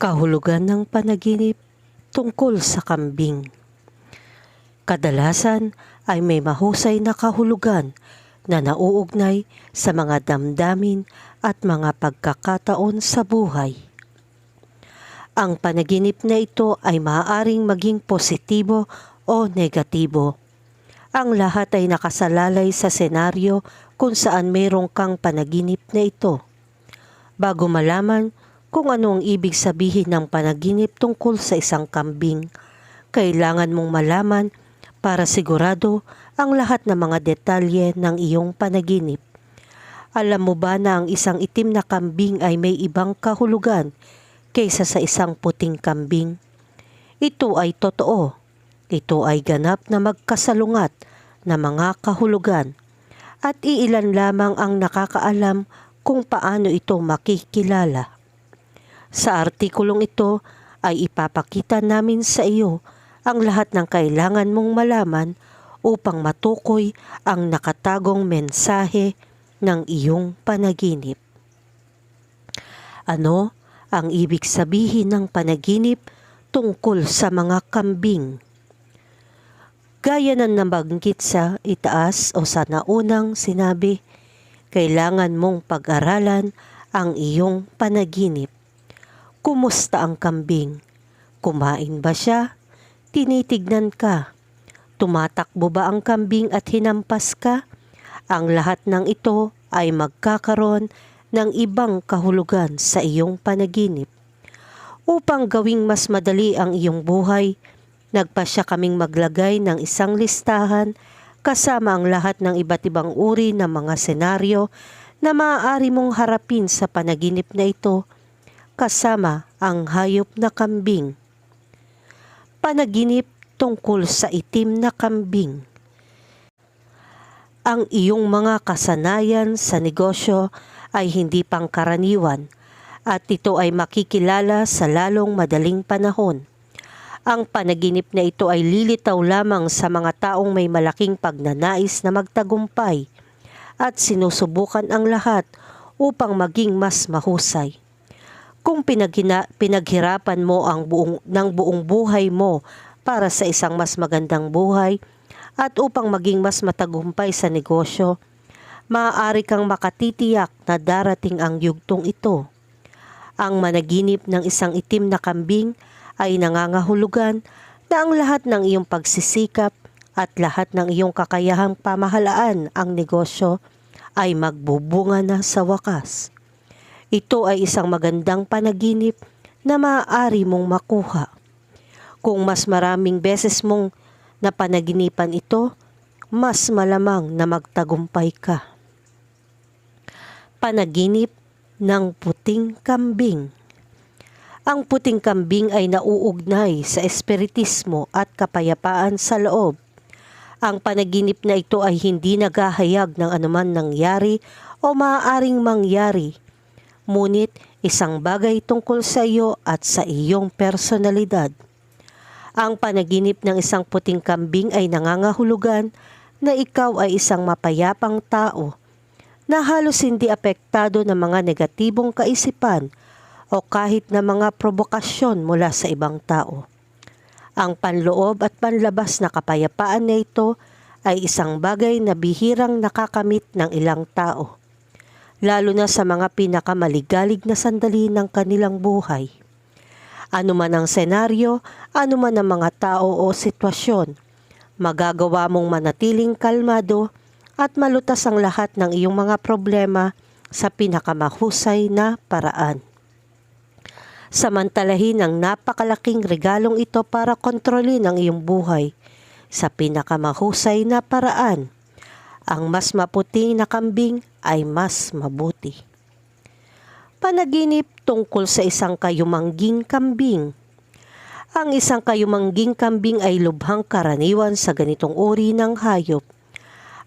Kahulugan ng panaginip tungkol sa kambing. Kadalasan ay may mahusay na kahulugan na nauugnay sa mga damdamin at mga pagkakataon sa buhay. Ang panaginip na ito ay maaaring maging positibo o negatibo. Ang lahat ay nakasalalay sa senaryo kung saan mayroong kang panaginip na ito. Bago malaman kung ano ang ibig sabihin ng panaginip tungkol sa isang kambing, kailangan mong malaman para sigurado ang lahat ng mga detalye ng iyong panaginip. Alam mo ba na ang isang itim na kambing ay may ibang kahulugan kaysa sa isang puting kambing? Ito ay totoo. Ito ay ganap na magkasalungat na mga kahulugan at iilan lamang ang nakakaalam kung paano ito makikilala. Sa artikulong ito ay ipapakita namin sa iyo ang lahat ng kailangan mong malaman upang matukoy ang nakatagong mensahe ng iyong panaginip. Ano ang ibig sabihin ng panaginip tungkol sa mga kambing? Gaya ng nabanggit sa itaas o sa naunang sinabi, kailangan mong pag-aralan ang iyong panaginip. Kumusta ang kambing? Kumain ba siya? Tinitignan ka. Tumatakbo ba ang kambing at hinampas ka? Ang lahat ng ito ay magkakaroon ng ibang kahulugan sa iyong panaginip. Upang gawing mas madali ang iyong buhay, nagpasya kaming maglagay ng isang listahan kasama ang lahat ng iba't ibang uri ng mga senaryo na maaari mong harapin sa panaginip na ito kasama ang hayop na kambing. Panaginip tungkol sa itim na kambing. Ang iyong mga kasanayan sa negosyo ay hindi pangkaraniwan at ito ay makikilala sa lalong madaling panahon. Ang panaginip na ito ay lilitaw lamang sa mga taong may malaking pagnanais na magtagumpay at sinusubukan ang lahat upang maging mas mahusay. Kung pinaghina, pinaghirapan mo ang buong, ng buong buhay mo para sa isang mas magandang buhay at upang maging mas matagumpay sa negosyo, maaari kang makatitiyak na darating ang yugtong ito. Ang managinip ng isang itim na kambing ay nangangahulugan na ang lahat ng iyong pagsisikap at lahat ng iyong kakayahang pamahalaan ang negosyo ay magbubunga na sa wakas. Ito ay isang magandang panaginip na maaari mong makuha. Kung mas maraming beses mong napanaginipan ito, mas malamang na magtagumpay ka. Panaginip ng puting kambing ang puting kambing ay nauugnay sa espiritismo at kapayapaan sa loob. Ang panaginip na ito ay hindi naghahayag ng anuman nangyari o maaaring mangyari. Ngunit isang bagay tungkol sa iyo at sa iyong personalidad. Ang panaginip ng isang puting kambing ay nangangahulugan na ikaw ay isang mapayapang tao na halos hindi apektado ng mga negatibong kaisipan o kahit na mga provokasyon mula sa ibang tao. Ang panloob at panlabas na kapayapaan na ito ay isang bagay na bihirang nakakamit ng ilang tao, lalo na sa mga pinakamaligalig na sandali ng kanilang buhay. Ano man ang senaryo, ano man ang mga tao o sitwasyon, magagawa mong manatiling kalmado at malutas ang lahat ng iyong mga problema sa pinakamahusay na paraan samantalahin ang napakalaking regalong ito para kontrolin ang iyong buhay sa pinakamahusay na paraan. Ang mas maputi na kambing ay mas mabuti. Panaginip tungkol sa isang kayumangging kambing. Ang isang kayumangging kambing ay lubhang karaniwan sa ganitong uri ng hayop.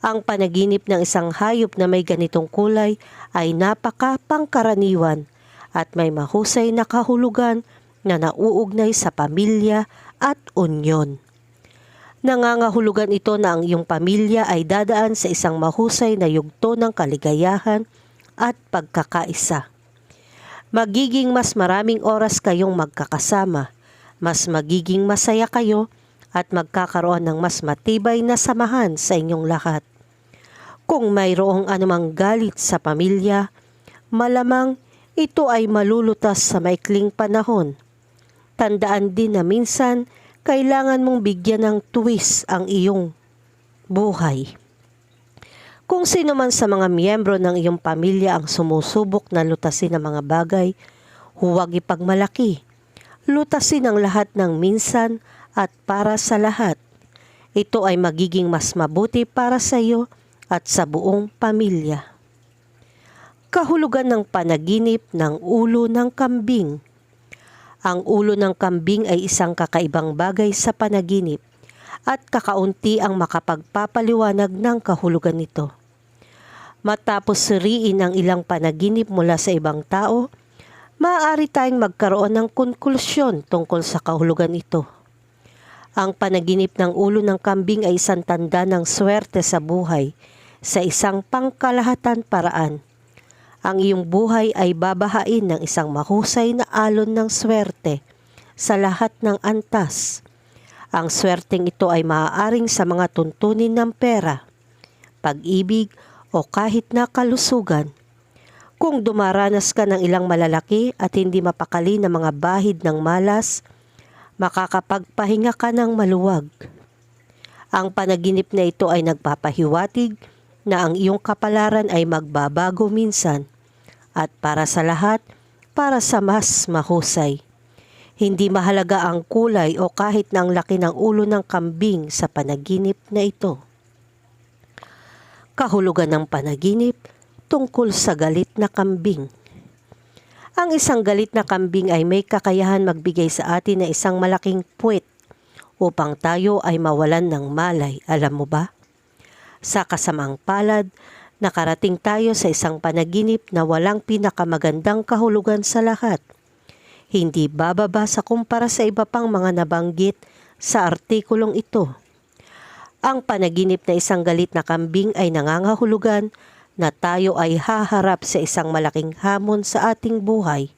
Ang panaginip ng isang hayop na may ganitong kulay ay napaka pangkaraniwan at may mahusay na kahulugan na nauugnay sa pamilya at unyon. Nangangahulugan ito na ang iyong pamilya ay dadaan sa isang mahusay na yugto ng kaligayahan at pagkakaisa. magiging mas maraming oras kayong magkakasama, mas magiging masaya kayo at magkakaroon ng mas matibay na samahan sa inyong lahat. Kung mayroong anumang galit sa pamilya, malamang ito ay malulutas sa maikling panahon. Tandaan din na minsan kailangan mong bigyan ng twist ang iyong buhay. Kung sino man sa mga miyembro ng iyong pamilya ang sumusubok na lutasin ang mga bagay, huwag ipagmalaki. Lutasin ang lahat ng minsan at para sa lahat. Ito ay magiging mas mabuti para sa iyo at sa buong pamilya. Kahulugan ng panaginip ng ulo ng kambing. Ang ulo ng kambing ay isang kakaibang bagay sa panaginip at kakaunti ang makapagpapaliwanag ng kahulugan nito. Matapos suriin ang ilang panaginip mula sa ibang tao, maaari tayong magkaroon ng konklusyon tungkol sa kahulugan ito. Ang panaginip ng ulo ng kambing ay isang tanda ng swerte sa buhay sa isang pangkalahatan paraan. Ang iyong buhay ay babahain ng isang mahusay na alon ng swerte sa lahat ng antas. Ang swerteng ito ay maaaring sa mga tuntunin ng pera, pag-ibig o kahit na kalusugan. Kung dumaranas ka ng ilang malalaki at hindi mapakali na mga bahid ng malas, makakapagpahinga ka ng maluwag. Ang panaginip na ito ay nagpapahiwatig na ang iyong kapalaran ay magbabago minsan at para sa lahat, para sa mas mahusay. Hindi mahalaga ang kulay o kahit na ang laki ng ulo ng kambing sa panaginip na ito. Kahulugan ng panaginip tungkol sa galit na kambing. Ang isang galit na kambing ay may kakayahan magbigay sa atin na isang malaking puwet upang tayo ay mawalan ng malay, alam mo ba? Sa kasamang palad, nakarating tayo sa isang panaginip na walang pinakamagandang kahulugan sa lahat. Hindi bababa sa kumpara sa iba pang mga nabanggit sa artikulong ito. Ang panaginip na isang galit na kambing ay nangangahulugan na tayo ay haharap sa isang malaking hamon sa ating buhay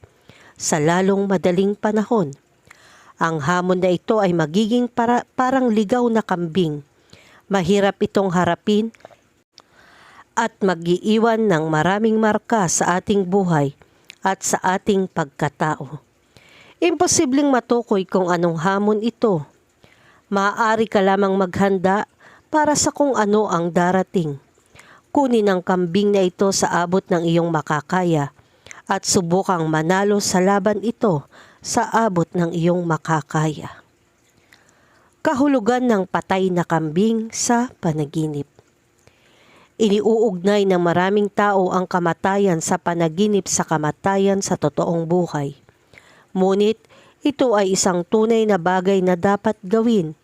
sa lalong madaling panahon. Ang hamon na ito ay magiging para, parang ligaw na kambing. Mahirap itong harapin at mag-iiwan ng maraming marka sa ating buhay at sa ating pagkatao. Imposibleng matukoy kung anong hamon ito. Maaari ka lamang maghanda para sa kung ano ang darating. Kunin ang kambing na ito sa abot ng iyong makakaya at subukang manalo sa laban ito sa abot ng iyong makakaya. Kahulugan ng patay na kambing sa panaginip. Iniuugnay ng maraming tao ang kamatayan sa panaginip sa kamatayan sa totoong buhay. Ngunit ito ay isang tunay na bagay na dapat gawin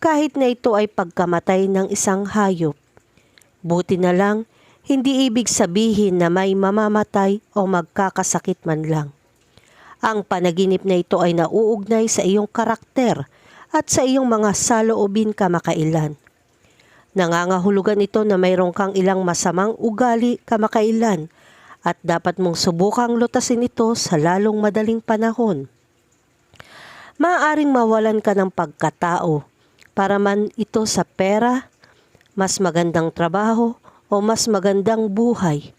kahit na ito ay pagkamatay ng isang hayop. Buti na lang, hindi ibig sabihin na may mamamatay o magkakasakit man lang. Ang panaginip na ito ay nauugnay sa iyong karakter at sa iyong mga saloobin kamakailan. Nangangahulugan ito na mayroon kang ilang masamang ugali kamakailan at dapat mong subukang lutasin ito sa lalong madaling panahon. Maaring mawalan ka ng pagkatao para man ito sa pera, mas magandang trabaho o mas magandang buhay.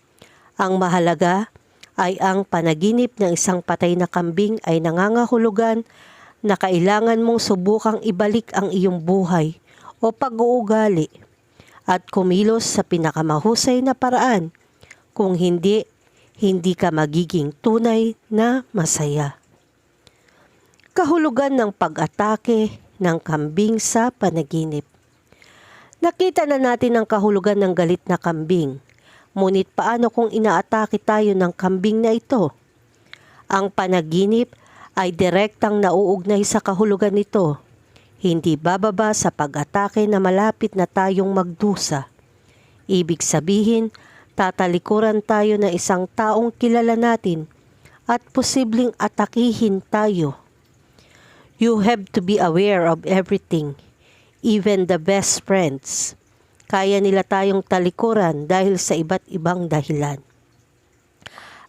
Ang mahalaga ay ang panaginip ng isang patay na kambing ay nangangahulugan na kailangan mong subukang ibalik ang iyong buhay o pag-uugali at kumilos sa pinakamahusay na paraan. Kung hindi, hindi ka magiging tunay na masaya. Kahulugan ng pag-atake ng kambing sa panaginip. Nakita na natin ang kahulugan ng galit na kambing. Ngunit paano kung inaatake tayo ng kambing na ito? Ang panaginip ay direktang nauugnay sa kahulugan nito. Hindi bababa sa pag-atake na malapit na tayong magdusa. Ibig sabihin, tatalikuran tayo ng isang taong kilala natin at posibleng atakihin tayo. You have to be aware of everything even the best friends. Kaya nila tayong talikuran dahil sa iba't ibang dahilan.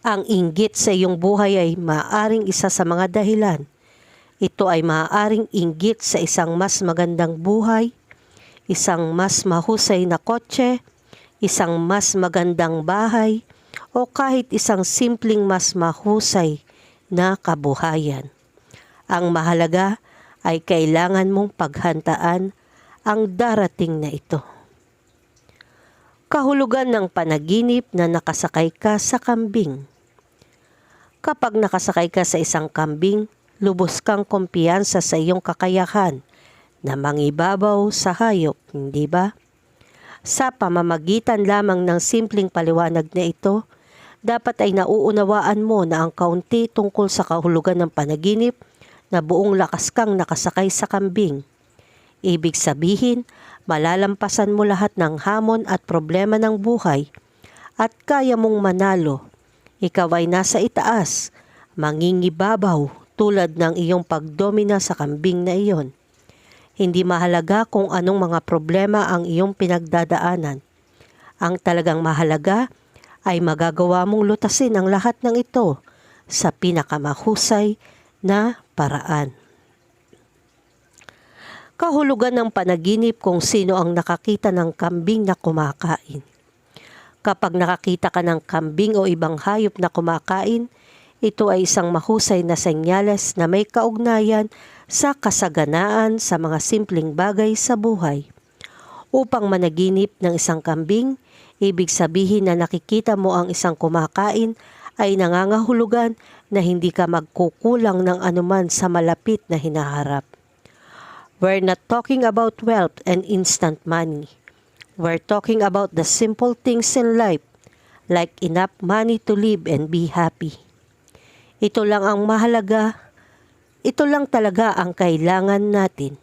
Ang inggit sa iyong buhay ay maaaring isa sa mga dahilan. Ito ay maaaring inggit sa isang mas magandang buhay, isang mas mahusay na kotse, isang mas magandang bahay, o kahit isang simpleng mas mahusay na kabuhayan. Ang mahalaga ay kailangan mong paghantaan ang darating na ito. Kahulugan ng panaginip na nakasakay ka sa kambing. Kapag nakasakay ka sa isang kambing, lubos kang kumpiyansa sa iyong kakayahan na mangibabaw sa hayop, hindi ba? Sa pamamagitan lamang ng simpleng paliwanag na ito, dapat ay nauunawaan mo na ang kaunti tungkol sa kahulugan ng panaginip na buong lakas kang nakasakay sa kambing. Ibig sabihin, malalampasan mo lahat ng hamon at problema ng buhay at kaya mong manalo. Ikaw ay nasa itaas, mangingibabaw tulad ng iyong pagdomina sa kambing na iyon. Hindi mahalaga kung anong mga problema ang iyong pinagdadaanan. Ang talagang mahalaga ay magagawa mong lutasin ang lahat ng ito sa pinakamahusay na paraan. Kahulugan ng panaginip kung sino ang nakakita ng kambing na kumakain. Kapag nakakita ka ng kambing o ibang hayop na kumakain, ito ay isang mahusay na senyales na may kaugnayan sa kasaganaan sa mga simpleng bagay sa buhay. Upang managinip ng isang kambing, ibig sabihin na nakikita mo ang isang kumakain ay nangangahulugan na hindi ka magkukulang ng anuman sa malapit na hinaharap. We're not talking about wealth and instant money. We're talking about the simple things in life, like enough money to live and be happy. Ito lang ang mahalaga. Ito lang talaga ang kailangan natin.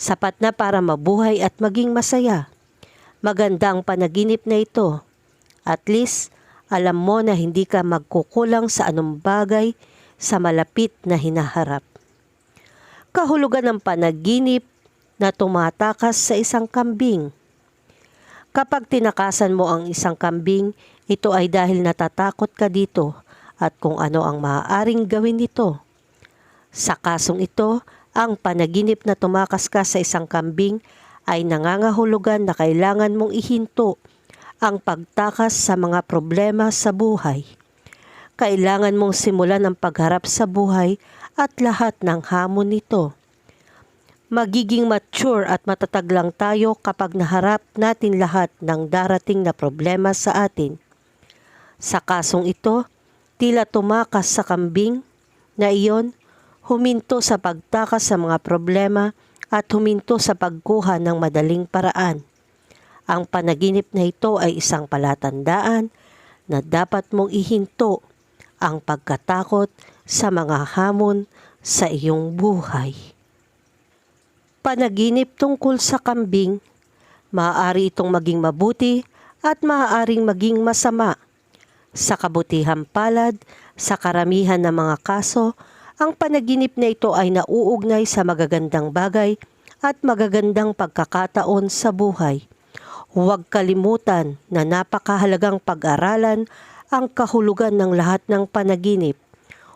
Sapat na para mabuhay at maging masaya. Maganda ang panaginip na ito. At least, alam mo na hindi ka magkukulang sa anong bagay sa malapit na hinaharap kahulugan ng panaginip na tumatakas sa isang kambing. Kapag tinakasan mo ang isang kambing, ito ay dahil natatakot ka dito at kung ano ang maaaring gawin nito. Sa kasong ito, ang panaginip na tumakas ka sa isang kambing ay nangangahulugan na kailangan mong ihinto ang pagtakas sa mga problema sa buhay. Kailangan mong simulan ang pagharap sa buhay at lahat ng hamon nito. Magiging mature at matatag lang tayo kapag naharap natin lahat ng darating na problema sa atin. Sa kasong ito, tila tumakas sa kambing na iyon, huminto sa pagtakas sa mga problema at huminto sa pagkuha ng madaling paraan. Ang panaginip na ito ay isang palatandaan na dapat mong ihinto ang pagkatakot sa mga hamon sa iyong buhay. Panaginip tungkol sa kambing, maaari itong maging mabuti at maaaring maging masama. Sa kabutihang palad, sa karamihan ng mga kaso, ang panaginip na ito ay nauugnay sa magagandang bagay at magagandang pagkakataon sa buhay. Huwag kalimutan na napakahalagang pag-aralan ang kahulugan ng lahat ng panaginip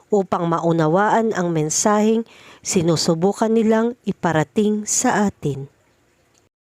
upang maunawaan ang mensaheng sinusubukan nilang iparating sa atin.